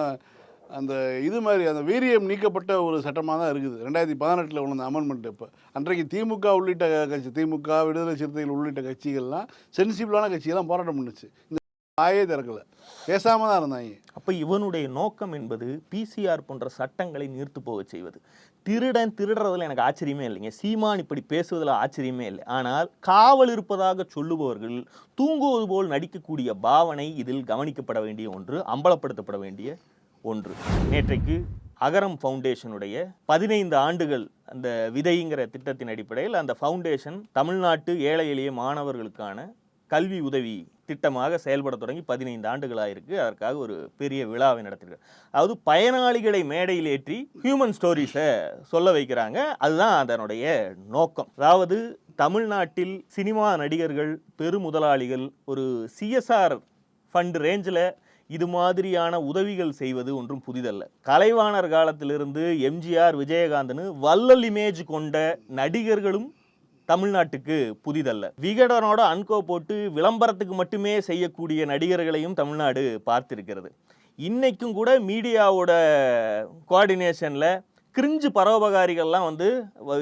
அந்த இது மாதிரி அந்த வீரியம் நீக்கப்பட்ட ஒரு சட்டமாக தான் இருக்குது. ரெண்டாயிரத்தி பதினெட்டில் உள்ள அமெண்ட்மெண்ட் இப்போ. அன்றைக்கு திமுக உள்ளிட்ட கட்சி திமுக விடுதலை சிறுத்தைகள் உள்ளிட்ட கட்சிகள்லாம் சென்சிபிளான கட்சிகள்லாம் போராட்டம் பண்ணுச்சு. இந்த ஆயே திறக்கல. பேசாமல் தான் இருந்தாங்க. அப்போ இவனுடைய நோக்கம் என்பது பிசிஆர் போன்ற சட்டங்களை நிறுத்து போக செய்வது. திருடன் திருடுறதுல எனக்கு ஆச்சரியமே இல்லைங்க. சீமான் இப்படி பேசுவதில் ஆச்சரியமே இல்லை. ஆனால் காவல் இருப்பதாக சொல்லுபவர்கள் தூங்குவது போல் நடிக்கக்கூடிய பாவனை இதில் கவனிக்கப்பட வேண்டிய ஒன்று அம்பலப்படுத்தப்பட வேண்டிய ஒன்று. நேற்றைக்கு அகரம் ஃபவுண்டேஷனுடைய பதினைந்து ஆண்டுகள் அந்த விதைங்கிற திட்டத்தின் அடிப்படையில் அந்த ஃபவுண்டேஷன் தமிழ்நாட்டு ஏழை எளிய மாணவர்களுக்கான கல்வி உதவி திட்டமாக செயல்பட தொடங்கி பதினைந்து ஆண்டுகளாயிருக்கு. அதற்காக ஒரு பெரிய விழாவை நடத்திருக்காங்க. அதாவது பயனாளிகளை மேடையில் ஏற்றி ஹியூமன் ஸ்டோரிஸை சொல்ல வைக்கிறாங்க. அதுதான் அதனுடைய நோக்கம். அதாவது தமிழ்நாட்டில் சினிமா நடிகர்கள் பெருமுதலாளிகள் ஒரு சிஎஸ்ஆர் ஃபண்ட் ரேஞ்சில் இது மாதிரியான உதவிகள் செய்வது ஒன்றும் புதிதல்ல. கலைவாணர் காலத்திலிருந்து எம்ஜிஆர் விஜயகாந்தனு வள்ளல் இமேஜ் கொண்ட நடிகர்களும் தமிழ்நாட்டுக்கு புதிதல்ல. விகடனோட அன்கோ போட்டு விளம்பரத்துக்கு மட்டுமே செய்யக்கூடிய நடிகர்களையும் தமிழ்நாடு பார்த்திருக்கிறது. இன்னைக்கும் கூட மீடியாவோட கோஆர்டினேஷனில் கிரிஞ்சு பரோபகாரிகள்லாம் வந்து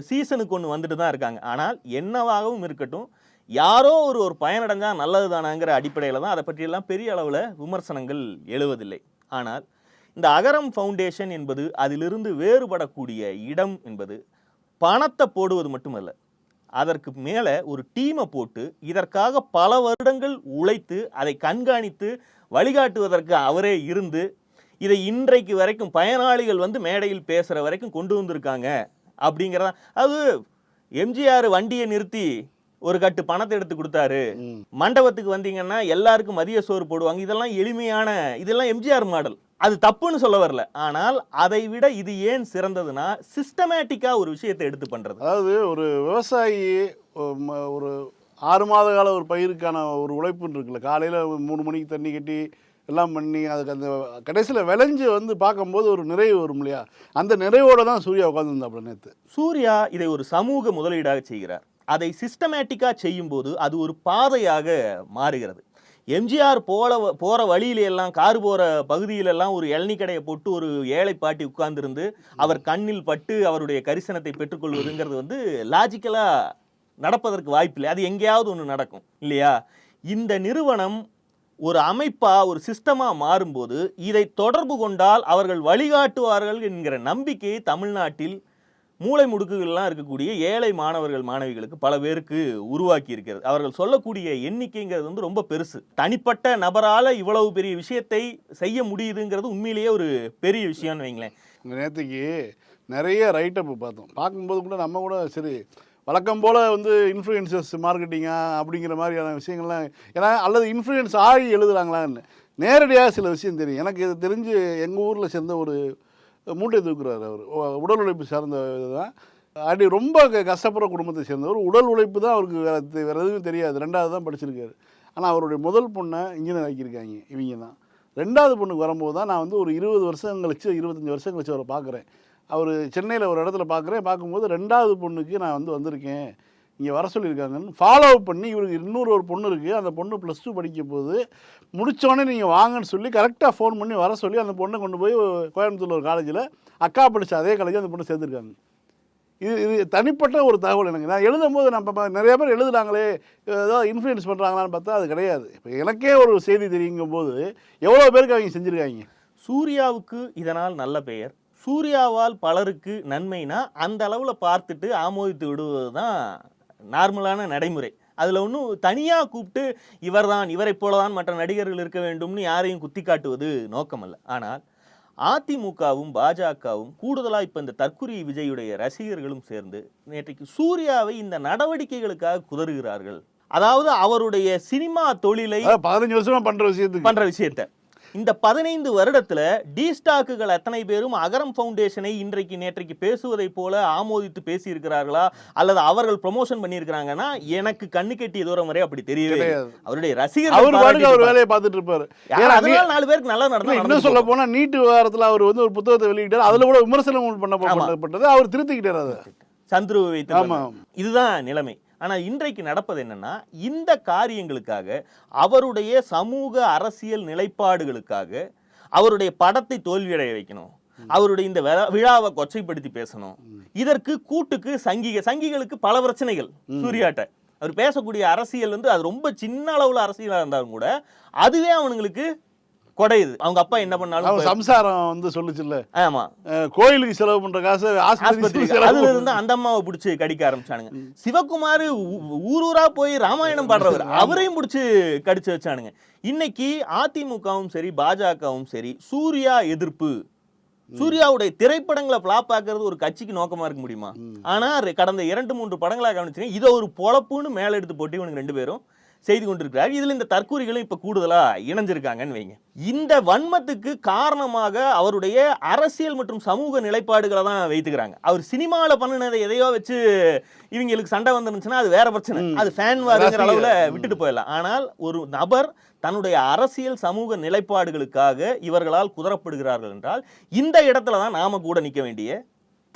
சீசனுக்கு ஒன்று வந்துட்டு தான் இருக்காங்க. ஆனால் என்னவாகவும் இருக்கட்டும் யாரோ ஒரு ஒரு பயனடைஞ்சால் நல்லது தானாங்கிற அடிப்படையில் தான் அதை பற்றியெல்லாம் பெரிய அளவில் விமர்சனங்கள் எழுவதில்லை. ஆனால் இந்த அகரம் ஃபவுண்டேஷன் என்பது அதிலிருந்து வேறுபடக்கூடிய இடம் என்பது பணத்தை போடுவது மட்டுமல்ல. அதற்கு மேலே ஒரு டீமை போட்டு இதற்காக பல வருடங்கள் உழைத்து அதை கண்காணித்து வழிகாட்டுவதற்கு அவரே இருந்து இதை இன்றைக்கு வரைக்கும் பயனாளிகள் வந்து மேடையில் பேசுகிற வரைக்கும் கொண்டு வந்திருக்காங்க அப்படிங்கிறதா அது எம்ஜிஆர் வண்டியை நிறுத்தி ஒரு கட்டு பணத்தை எடுத்து கொடுத்தாரு. மண்டபத்துக்கு வந்தீங்கன்னா எல்லாருக்கும் மதிய சோறு போடுவாங்க. இதெல்லாம் எளிமையான இதெல்லாம் எம்ஜிஆர் மாடல். அது தப்புன்னு சொல்ல வரல. ஆனால் அதை விட இது ஏன் சிறந்ததுன்னா சிஸ்டமேட்டிக்கா ஒரு விஷயத்தை எடுத்து பண்றது. அதாவது ஒரு விவசாயி ஒரு ஆறு மாத கால ஒரு பயிருக்கான ஒரு உழைப்புன்னு இருக்குல்ல. காலையில் மூணு மணிக்கு தண்ணி கட்டி எல்லாம் பண்ணி அதுக்கு அந்த கடைசியில் விளைஞ்சு வந்து பார்க்கும்போது ஒரு நிறைவு வரும் இல்லையா? அந்த நிறைவோட தான் சூர்யா உட்காந்துருந்தாப்புல நேற்று சூர்யா இதை ஒரு சமூக முதலீடாக செய்கிறார். அதை சிஸ்டமேட்டிக்காக செய்யும்போது அது ஒரு பாதையாக மாறுகிறது. எம்ஜிஆர் போல போகிற வழியில எல்லாம் கார் போகிற பகுதியிலெல்லாம் ஒரு இளநி கடையை போட்டு ஒரு ஏழை பாட்டி உட்கார்ந்துருந்து அவர் கண்ணில் பட்டு அவருடைய கரிசனத்தை பெற்றுக்கொள்வதுங்கிறது வந்து லாஜிக்கலாக நடப்பதற்கு வாய்ப்பில்லை அது எங்கேயாவது ஒன்று நடக்கும் இல்லையா? இந்த நிறுவனம் ஒரு அமைப்பாக ஒரு சிஸ்டமாக மாறும்போது இதை தொடர்பு கொண்டால் அவர்கள் வழிகாட்டுவார்கள் என்கிற நம்பிக்கையை தமிழ்நாட்டில் மூளை முடுக்குகள்லாம் இருக்கக்கூடிய ஏழை மாணவர்கள் மாணவிகளுக்கு பல பேருக்கு உருவாக்கி இருக்கிறது அவர்கள் சொல்லக்கூடிய எண்ணிக்கைங்கிறது வந்து ரொம்ப பெருசு. தனிப்பட்ட நபரால இவ்வளவு பெரிய விஷயத்தை செய்ய முடியுதுங்கிறது உண்மையிலேயே ஒரு பெரிய விஷயம்னு வைங்களேன். இந்த நேற்றுக்கு நிறைய ரைட்டப் பார்த்தோம். பார்க்கும்போது கூட நம்ம கூட சரி வழக்கம் போல் வந்து இன்ஃப்ளூயன்சஸ் மார்க்கெட்டிங்கா அப்படிங்கிற மாதிரியான விஷயங்கள்லாம் ஏன்னா அல்லது இன்ஃப்ளூயன்ஸ் ஆகி எழுதுகிறாங்களான்னு நேரடியாக சில விஷயம் தெரியும். எனக்கு இது தெரிஞ்சு எங்கள் ஊரில் சேர்ந்த ஒரு மூட்டை தூக்குறாரு அவர். உடல் உழைப்பு சார்ந்த இதுதான். அப்படி ரொம்ப க- கஷ்டப்படுற குடும்பத்தை சேர்ந்தவர். உடல் உழைப்பு தான் அவருக்கு வேறு வேறு எதுவும் தெரியாது. ரெண்டாவது தான் படிச்சிருக்காரு. ஆனால் அவருடைய முதல் பொண்ணை இன்ஜினியர் ஆக்கியிருக்காங்க இவங்க தான். ரெண்டாவது பொண்ணுக்கு வரும்போது தான் நான் வந்து ஒரு இருபது வருஷம் கழிச்சு இருபத்தஞ்சி வருஷம் கழிச்சு அவரை பார்க்குறேன். அவர் சென்னையில் ஒரு இடத்துல பார்க்குறேன். பார்க்கும்போது ரெண்டாவது பொண்ணுக்கு நான் வந்து வந்திருக்கேன். இங்கே வர சொல்லியிருக்காங்கன்னு ஃபாலோ பண்ணி இவருக்கு இன்னொரு ஒரு பொண்ணு இருக்குது அந்த பொண்ணு ப்ளஸ் டூ படிக்கும் போது முடித்தோடனே நீங்கள் வாங்கன்னு சொல்லி கரெக்டாக ஃபோன் பண்ணி வர சொல்லி அந்த பொண்ணை கொண்டு போய் கோயம்புத்தூர் ஒரு காலேஜில் அக்கா படித்த அதே காலேஜில் அந்த பொண்ணு சேர்த்துருக்காங்க. இது இது தனிப்பட்ட ஒரு தகவல் எனக்கு. நான் எழுதும் போது நம்ம நிறைய பேர் எழுதுறாங்களே ஏதோ இன்ஃப்ளூயன்ஸ் பண்ணுறாங்களான்னு பார்த்தா அது கிடையாது. இப்போ எனக்கே ஒரு செய்தி தெரியுங்கும் போது எவ்வளோ பேருக்கு அவங்க செஞ்சுருக்காங்க? சூர்யாவுக்கு இதனால் நல்ல பெயர். சூர்யாவால் பலருக்கு நன்மைனா அந்த அளவில் பார்த்துட்டு ஆமோதித்து விடுவது தான் நார்மலான நடைமுறை. அதில் ஒன்றும் தனியாக கூப்பிட்டு இவர்தான் இவரைப் போலதான் மற்ற நடிகர்கள் இருக்க வேண்டும்னு யாரையும் குத்தி காட்டுவது நோக்கமல்ல. ஆனால் அதிமுகவும் பாஜகவும் கூடுதலாக இப்போ இந்த தற்குறி விஜயுடைய ரசிகர்களும் சேர்ந்து நேற்றைக்கு சூர்யாவை இந்த நடவடிக்கைகளுக்காக குதறுகிறார்கள். அதாவது அவருடைய சினிமா தொழிலை பதினஞ்சு வருஷமா பண்ணுற விஷயத்துக்கு. பண்ற விஷயத்த. இந்த பதினைந்து வருடத்துல டி ஸ்டாக்குகள் அத்தனை பேரும் அகரம் ஃபவுண்டேஷனை இன்றைக்கு நேற்றைக்கு பேசுவதை போல ஆமோதித்து பேசி இருக்கிறார்களா அல்லது அவர்கள் ப்ரமோஷன் பண்ணியிருக்கிறாங்கன்னா எனக்கு கண்ணு கெட்டிய தூரம் வரை அப்படி தெரியவே. அவருடைய அவர் பாட்டுக்கு அவர் பாராட்டிட்டு வேலையை பார்த்துட்டு இருப்பாரு. அதனால நாலு பேருக்கு நல்லா இல்ல, நடந்தா இன்னும் சொல்ல போனா நீட் விவகாரத்துல அவர் வந்து ஒரு புத்தகத்தை வெளியிட்டார். அதுல கூட விமர்சனம் பண்ண. பண்ணப்பட்டது. அவர் திருத்திக்கிட்டார் அதை. சந்துருவை வைத்து. இதுதான் நிலைமை. ஆனா இன்றைக்கு நடப்பது என்னன்னா இந்த காரியங்களுக்காக அவருடைய சமூக அரசியல் நிலைப்பாடுகளுக்காக அவருடைய படத்தை தோல்வியடைய வைக்கணும். அவருடைய இந்த விழா- விழாவை கொச்சைப்படுத்தி பேசணும். இதற்கு கூட்டுக்கு சங்கிக சங்கிகளுக்கு பல பிரச்சனைகள் சூர்யாட்ட. அவர் பேசக்கூடிய அரசியல் வந்து அது ரொம்ப சின்ன அளவுல அரசியலா இருந்தாலும் கூட அதுவே அவனுங்களுக்கு கொடையுது அவங்க அப்பா என்ன பண்ணாலும் சம்சாரம் வந்து சொல்லுச்சுல்ல. ஆமா. கோயிலுக்கு செலவு பண்ற காசு ஆஸ்பத்திரிக்கு அதுல. இருந்து அந்த அம்மாவை பிடிச்சு கடிக்க ஆரம்பிச்சானுங்க. சிவகுமார் ஊர் ஊரா போய் ராமாயணம் பாடுறவர். அவரையும் பிடிச்சு கடிச்சு வச்சானுங்க. இன்னைக்கு அதிமுகவும் சரி பாஜகவும் சரி சூர்யா எதிர்ப்பு. சூர்யாவுடைய திரைப்படங்களை ஃபிளாப் ஆக்குறது ஒரு கட்சிக்கு நோக்கமா இருக்க முடியுமா? ஆனா கடந்த இரண்டு மூன்று படங்களா கவனிச்சீங்க. இதை ஒரு பொழப்புன்னு மேல எடுத்து போட்டு இவனுக்கு ரெண்டு பேரும். செய்து கொண்டிருக்கிறார். இதுல இந்த தற்கூரிகளும் இப்ப கூடுதலா இணைஞ்சிருக்காங்கன்னு வைங்க. இந்த வன்மத்துக்கு காரணமாக அவருடைய அரசியல் மற்றும் சமூக நிலைப்பாடுகளை தான் வைத்துக்கிறாங்க. அவர் சினிமால பண்ணினதை எதையோ வச்சு இவங்களுக்கு சண்டை வந்துருந்துச்சுன்னா அது வேற பிரச்சனை. அது ஃபேன் வாருங்கிற. அளவுல விட்டுட்டு போயிடலாம். ஆனால் ஒரு நபர் தன்னுடைய அரசியல் சமூக நிலைப்பாடுகளுக்காக இவர்களால் குதறப்படுகிறார்கள் என்றால் இந்த இடத்துல தான் நாம கூட நிக்க வேண்டிய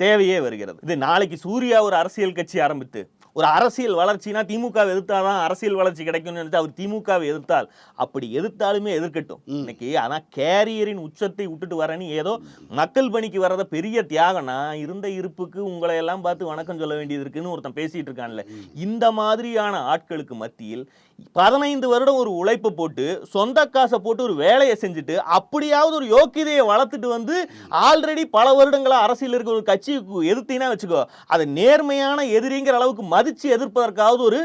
தேவையே வருகிறது. இது நாளைக்கு சூர்யா ஒரு அரசியல் கட்சி ஆரம்பித்து ஒரு அரசியல் வளர்ச்சினா திமுகவை எதிர்த்தாதான் அரசியல் வளர்ச்சி கிடைக்கும்னு நினைச்சு அவர் திமுகவை எதிர்த்தால். அப்படி எதிர்த்தாலுமே எதிர்க்கட்டும். இன்னைக்கு ஆனா கேரியரின் உச்சத்தை விட்டுட்டு வரேன்னு ஏதோ மக்கள் பணிக்கு வர்றத பெரிய தியாகம் நான் இருந்த இருப்புக்கு உங்களை எல்லாம் பார்த்து வணக்கம் சொல்ல வேண்டியது இருக்குன்னு ஒருத்தன் பேசிட்டு இருக்கான்ல. இந்த மாதிரியான ஆட்களுக்கு மத்தியில் பதினைந்து வருடம் ஒரு உழைப்பு போட்டு சொந்த காசை போட்டு ஒரு வேலையை செஞ்சுட்டு அப்படியாவது ஒரு யோக்கியதையை வளர்த்துட்டு வந்து ஆல்ரெடி பல வருடங்களா அரசியல் இருக்க ஒரு கட்சி எதிர்த்தீங்கன்னா வச்சுக்கோ அதை நேர்மையான எதிரிங்கிற அளவுக்கு மதிச்சு எதிர்ப்பதற்காவது ஒரு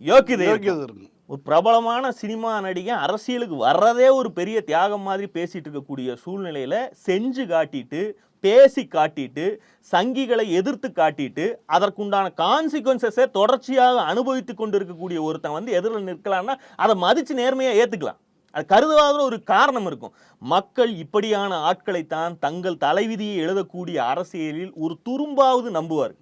யோக்கியதை இருக்கும். யோக்கியதை இருக்கும் ஒரு பிரபலமான சினிமா நடிகை அரசியலுக்கு வர்றதே ஒரு பெரிய தியாகம் மாதிரி பேசிட்டு இருக்கக்கூடிய சூழ்நிலையில செஞ்சு காட்டிட்டு பேசி காட்டிட்டு சங்கிகளை எதிர்த்து காட்டிட்டு அதற்குண்டான கான்சிக்வன்சஸை தொடர்ச்சியாக அனுபவித்து கொண்டு இருக்கக்கூடிய ஒருத்தன் வந்து எதிரில் நிற்கலான்னா அதை மதிச்சு நேர்மையாக ஏத்துக்கலாம். அது கருதுவாத ஒரு காரணம் இருக்கும். மக்கள் இப்படியான ஆட்களைத்தான் தங்கள் தலைவிதியை எழுதக்கூடிய அரசியலில் ஒரு துரும்பாவது நம்புவார்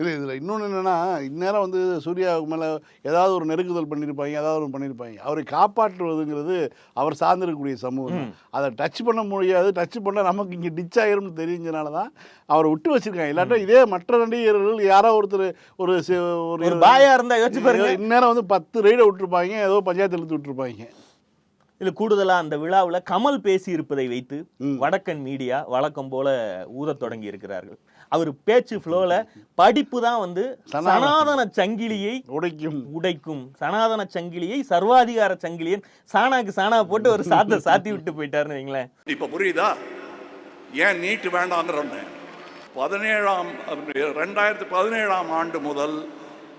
இல்லை இதில் இன்னொன்று என்னென்னா இந்நேரம் வந்து சூர்யாவுக்கு மேலே ஏதாவது ஒரு நெருக்குதல் பண்ணியிருப்பாங்க ஏதாவது ஒரு பண்ணியிருப்பாங்க அவரை காப்பாற்றுவதுங்கிறது அவர் சார்ந்திருக்கக்கூடிய சமூகம் அதை டச் பண்ண முடியாது. டச் பண்ணால் நமக்கு இங்கே டிச் ஆயிரும்னு தெரிஞ்சனால தான் அவரை விட்டு வச்சிருக்காங்க. இல்லாட்டா இதே மற்ற நடிகர்கள் யாரோ ஒருத்தர் ஒரு ஒரு பாயா இருந்தா யோசிச்சு பாருங்க. இந்நேரம் வந்து பத்து ரைடை விட்டுருப்பாங்க ஏதோ பஞ்சாயத்து இழுத்து விட்டுருப்பாங்க. இதுல கூடுதலா அந்த விழாவுல கமல் பேசி இருப்பதை வைத்து. வடக்கன் மீடியா வழக்கம் போல ஊதத் தொடங்கி இருக்கிறார்கள். அவர் பேச்சு ஃப்ளோல படிப்பு தான் வந்து சனாதன- சங்கிலியை உடைக்கும். உடைக்கும். சனாதன சங்கிலியை சர்வாதிகார சங்கிலியன் சாணாக்கு சாணா போட்டு ஒரு சாத்த சாத்தி விட்டு போயிட்டாருன்னு வைங்களேன். இப்ப புரியுதா? ஏன் நீட்டு வேண்டாங்கிறோன்னு பதினேழாம் ரெண்டாயிரத்தி பதினேழாம் ஆண்டு முதல்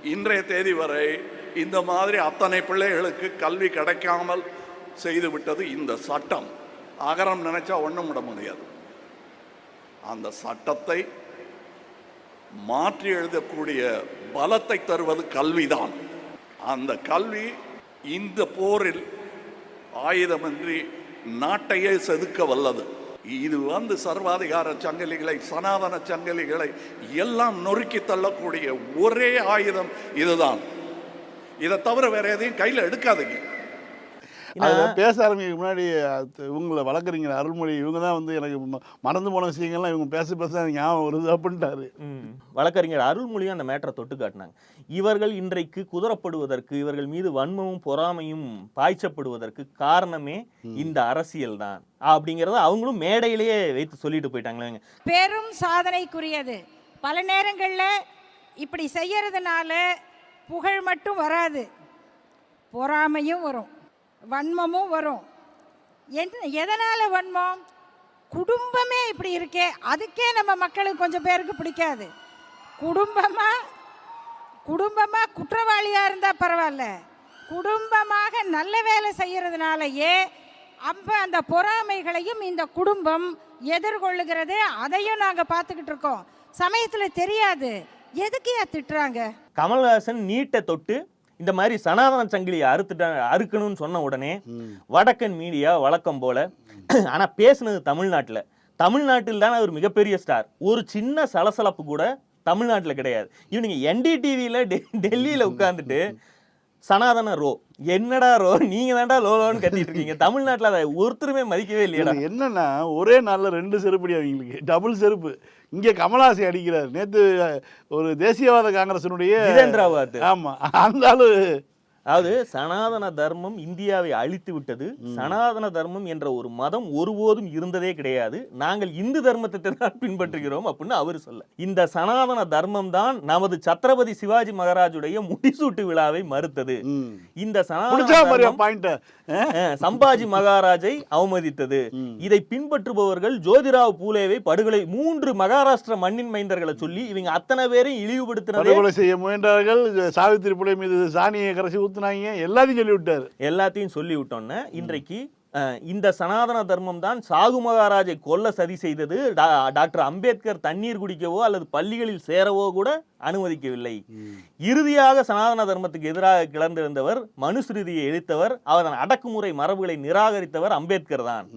இன்றைய தேதி வரை இந்த மாதிரி அத்தனை பிள்ளைகளுக்கு கல்வி கிடைக்காமல் செய்து விட்டது இந்த சட்டம். அகரம் நினைச்சா ஒண்ணும் விட முடியாது. அந்த சட்டத்தை மாற்றி எழுதக்கூடிய பலத்தை தருவது கல்விதான். அந்த கல்வி இந்த போரில் ஆயுதமின்றி நாட்டையே செதுக்க வல்லது. இது வந்து சர்வாதிகார சங்கிலிகளை சனாதன சங்கிலிகளை எல்லாம் நொறுக்கி தள்ளக்கூடிய ஒரே ஆயுதம் இதுதான். இதை தவிர வேற எதையும் கையில் எடுக்காதீங்க. பேச ஆரம்பிக்க முன்னாடி அது இவங்கள வழக்கறிஞர் அருள்மொழி இவங்க தான் வந்து எனக்கு மறந்து போன விஷயங்கள்லாம் இவங்க பேச பேச ஞாபகம் வருது அப்படின்ட்டாரு. வழக்கறிஞர் அருள்மொழியும் அந்த மேட்டரை தொட்டு காட்டினாங்க. இவர்கள் இன்றைக்கு குதிரப்படுவதற்கு இவர்கள் மீது வன்மமும் பொறாமையும் பாய்ச்சப்படுவதற்கு காரணமே இந்த அரசியல் தான். அப்படிங்கறத அவங்களும் மேடையிலேயே வைத்து சொல்லிட்டு போயிட்டாங்களேங்க பெரும் சாதனைக்குரியது. பல நேரங்களில் இப்படி செய்யறதுனால புகழ் மட்டும் வராது. பொறாமையும் வரும். வன்மமும் வரும். என்ன எதனால் வன்மம்? குடும்பமே இப்படி இருக்கே அதுக்கே நம்ம மக்களுக்கு கொஞ்சம் பேருக்கு பிடிக்காது. குடும்பமாக குடும்பமாக குற்றவாளியாக இருந்தால் பரவாயில்ல. குடும்பமாக நல்ல வேலை செய்கிறதுனாலயே அப்போ அந்த பொறாமைகளையும் இந்த குடும்பம் எதிர்கொள்ளுகிறது அதையும் நாங்கள் பார்த்துக்கிட்டு இருக்கோம். சமயத்தில் தெரியாது. எதுக்கு ஏன் திட்டுறாங்க? கமல்ஹாசன் நீட்டை தொட்டு இந்த மாதிரி சனாதன சங்கிலியை அறுத்துட்டா அறுக்கணும்னு சொன்ன உடனே வடக்கன் மீடியா வழக்கம் போல ஆனா பேசுனது தமிழ்நாட்டுல. தமிழ்நாட்டில் தான் அவர் மிகப்பெரிய ஸ்டார் ஒரு சின்ன சலசலப்பு கூட தமிழ்நாட்டுல கிடையாது. இவனுங்க என்டிடிவியில் டெல்லியில உட்கார்ந்துட்டு சனாதன ரோ. என்னடா ரோ? நீங்க தான்டா லோ லோன்னு கத்திட்டு இருக்கீங்க தமிழ்நாட்டுல அதை ஒருத்தருமே மதிக்கவே இல்லையடா. இது என்னன்னா ஒரே நாள்ல ரெண்டு செருப்படி அவங்களுக்கு. டபுள் செருப்பு. இங்க கமலாசி அடிக்கிறார். நேத்து ஒரு தேசியவாத காங்கிரசினுடைய ஜிதேந்திராபாத் ஆமா அந்த ஆளு அதாவது சனாதன தர்மம் இந்தியாவை அழித்து விட்டது. சனாதன தர்மம் என்ற ஒரு மதம் ஒருபோதும் இருந்ததே கிடையாது. நாங்கள் இந்து தர்மத்தை தான் பின்பற்றுகிறோம் அப்படின்னு அவர் சொல்ல. இந்த சனாதன தர்மம் தான் நமது சத்ரபதி சிவாஜி மகாராஜுடைய முடிசூட்டு விழாவை மறுத்தது. இந்த சனாதன சம்பாஜி மகாராஜை அவமதித்தது. இதை பின்பற்றுபவர்கள் ஜோதிராவ் பூலேவை படுகொலை மூன்று மகாராஷ்டிர மண்ணின் மைந்தர்களை சொல்லி இவங்க அத்தனை பேரையும் இழிவுபடுத்தினதே படுகொலை செய்ய முயன்றார்கள். சாவித்திரி புலை மீது சாணியை கரைச்சி ஊத்துனாங்க எல்லாத்தையும் சொல்லி விட்டாரு. எல்லாத்தையும் சொல்லி விட்டோன்னே இன்றைக்கு இந்த சனாதன தர்மம் தான் சாகு மகாராஜை கொல்ல சதி செய்தது. டாக்டர் அம்பேத்கர் தண்ணீர் குடிக்கவோ அல்லது பள்ளிகளில் சேரவோ கூட அனுமதிக்கவில்லை. இறுதியாக சனாதன தர்மத்துக்கு எதிராக கிளர்ந்திருந்தவர் மனுஸ்மிருதியை எதிர்த்தவர் அதன் அடக்குமுறை மரபுகளை நிராகரித்தவர் அம்பேத்கர் தான்.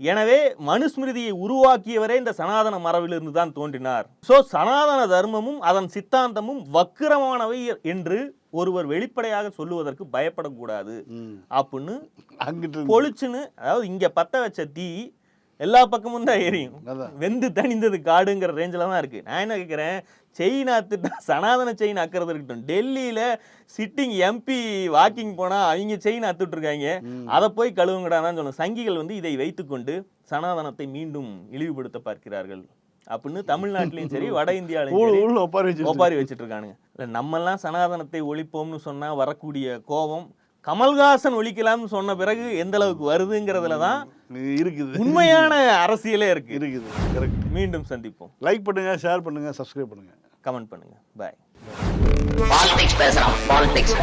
எனவே மனுஸ்மிருதியை உருவாக்கியவரே இந்த சனாதன மரபிலிருந்து தான் தோன்றினார். சோ சனாதன தர்மமும் அதன் சித்தாந்தமும் வக்கிரமானவை என்று ஒருவர் வெளிப்படையாக சொல்லுவதற்கு பயப்படக்கூடாது. அப்படின்னு. பொழிச்சுன்னு அதாவது இங்க பத்த வச்ச தீ எல்லா பக்கமும் தான் எரியும். வெந்து தணிந்தது காடுங்கிற ரேஞ்சில் தான் இருக்கு. நான் என்ன கேட்குறேன் செயின் அத்துட்டா சனாதன செயின் அக்கிறது இருக்கட்டும். டெல்லியில சிட்டிங் எம்பி வாக்கிங் போனா அவங்க செயின் அத்துட்டு இருக்காங்க. அதை போய் கழுவுங்கடான்னு சொல்லணும் சங்கிகள் வந்து இதை வைத்துக்கொண்டு சனாதனத்தை மீண்டும் இழிவுபடுத்த பார்க்கிறார்கள். அப்படின்னு தமிழ்நாட்டிலையும் சரி வட இந்தியாவிலையும் ஒப்பாரி வச்சு ஒப்பாரி வச்சுட்டு இருக்கானுங்க. இல்ல நம்மெல்லாம் சனாதனத்தை ஒழிப்போம்னு சொன்னா வரக்கூடிய கோபம் கமல்ஹாசன் ஒழிக்கலாம்னு சொன்ன பிறகு எந்த அளவுக்கு வருதுங்கிறதுல தான் இருக்குது. உண்மையான அரசியலே இருக்கு. இருக்குது. கரெக்ட் மீண்டும் சந்திப்போம். லைக் பண்ணுங்க ஷேர் பண்ணுங்க சப்ஸ்கிரைப் பண்ணுங்க. கமெண்ட் பண்ணுங்க. பாய் பாலிடிக்ஸ் பேசுறான் பாலிடிக்ஸ்